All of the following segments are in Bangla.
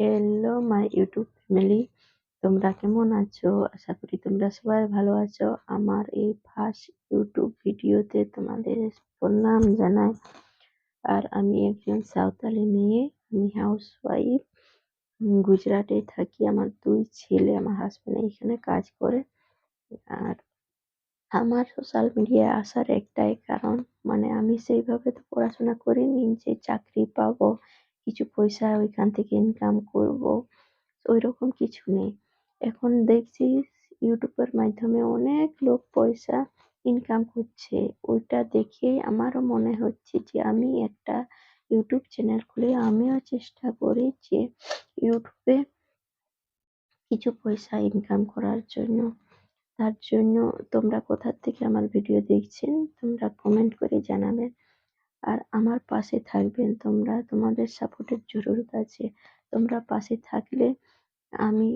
হ্যালো মাই ইউটিউব ফ্যামিলি তোমরা কেমন আছো? আশা করি তোমরা সবাই ভালো আছো। আমার এই ফার্স্ট ইউটিউব ভিডিওতে তোমাদের প্রণাম জানাই। আর আমি একজন সাঁওতালি মেয়ে, আমি হাউস ওয়াইফ গুজরাটে থাকি। আমার দুই ছেলে, আমার হাজব্যান্ড এখানে কাজ করে। আর আমার সোশ্যাল মিডিয়ায় আসার একটাই কারণ মানে আমি সেইভাবে তো পড়াশোনা করিনি যে চাকরি পাবো। কিছু পয়সা ওইখান থেকে ইনকাম করব। ওইরকম কিছু নেই। এখন দেখছি ইউটিউবের মাধ্যমে অনেক লোক পয়সা ইনকাম করছে। ওইটা দেখে আমারও মনে হচ্ছে যে আমি একটা ইউটিউব চ্যানেল খুলে আমিও চেষ্টা করি যে ইউটিউবে কিছু পয়সা ইনকাম করার জন্য। তার জন্য তোমরা কোথা থেকে আমার ভিডিও দেখছেন, তোমরা কমেন্ট করে জানাবেন আর আমার পাশে থাকবেন তোমরা তোমাদের সাপোর্টের জরুরত আছে। তোমরা পাশে থাকলে আমি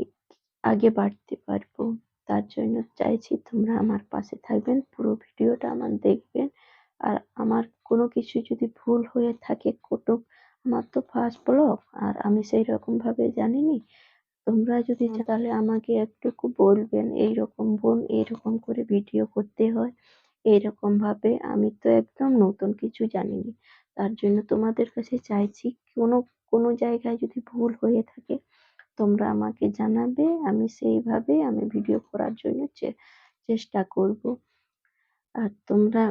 আগে বাড়তে পারব। তার জন্য চাইছি তোমরা আমার পাশে থাকবেন পুরো ভিডিওটা আমার দেখবেন। আর আমার কোনো কিছু যদি ভুল হয়ে থাকে কটুক। আমার তো ফার্স্ট ব্লগ আর আমি সেই রকম ভাবে জানিনি। তোমরা যদি তাহলে আমাকে একটুকু বলবেন এইরকম বোন এইরকম করে ভিডিও করতে হয়। এইরকম ভাবে আমি তো একদম নতুন কিছু জানিনি। তার জন্য তোমাদের কাছে চাইছি কোনো কোনো জায়গায় যদি ভুল হয়ে থাকে, তোমরা আমাকে জানাবে। আমি সেইভাবে আমি ভিডিও করার জন্য চেষ্টা করব। আর তোমরা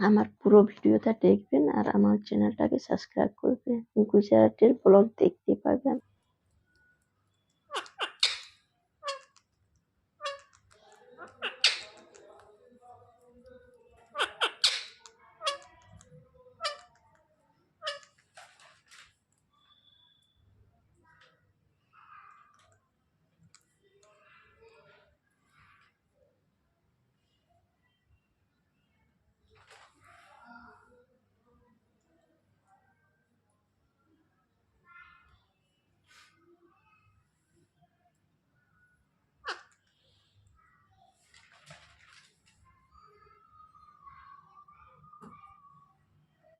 আমার পুরো ভিডিওটা দেখবেন আর আমার চ্যানেলটাকে সাবস্ক্রাইব করবেন গুজরাটের ব্লগ দেখতে পাবেন